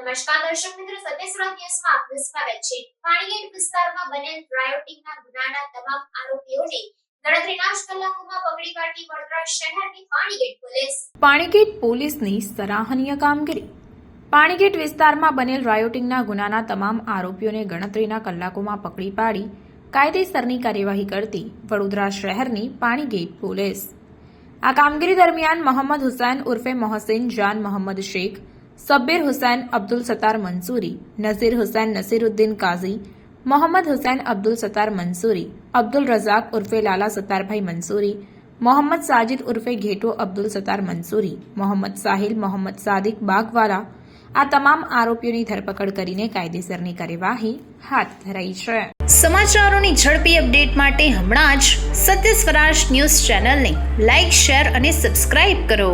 નમસ્કાર દર્શક મિત્રો સત્યસ્વરા ન્યૂઝમાં આપનું સ્વાગત છે. પાણીગેટ વિસ્તારમાં બનેલ રાયોટિંગના ગુનાના તમામ આરોપીઓને ગણતરીના કલાકોમાં પકડી પાણીગેટ પોલીસની સરાહનીય કામગીરી. પાણીગેટ વિસ્તારમાં બનેલ રાયોટિંગના ગુનાના તમામ આરોપીઓને ગણતરીના કલાકોમાં પકડી પાડી કાયદેસરની કાર્યવાહી કરતી વડોદરા શહેરની પાણીગેટ પોલીસ. આ કામગીરી દરમિયાન મોહમ્મદ હુસૈન ઉર્ફે મોહસિન, જાન મોહમ્મદ શેખ સબ્બીર હુસૈન અબ્દુલ સત્તાર મંસૂરી નઝીર હુસૈન નસીરુદ્દીન કાઝી મોહમ્મદ હુસૈન અબ્દુલ સત્તાર મંસૂરી અબ્દુલ રઝાક ઉર્ફે લાલા સત્તારભાઈ મંસૂરી મોહમ્મદ સાજિદ ઉર્ફે ઘેટો અબ્દુલ સત્તાર મંસૂરી મોહમ્મદ સાહિલ મોહમ્મદ સાદિક બાગવાલા આ તમામ આરોપીઓની ધરપકડ કરીને કાયદેસરની કાર્યવાહી હાથ ધરાઈ છે. સમાચારોની ઝડપી અપડેટ માટે હમણાં જ સત્ય સ્વરાજ ન્યૂઝ ચેનલને લાઇક શેર અને સબસ્ક્રાઇબ કરો.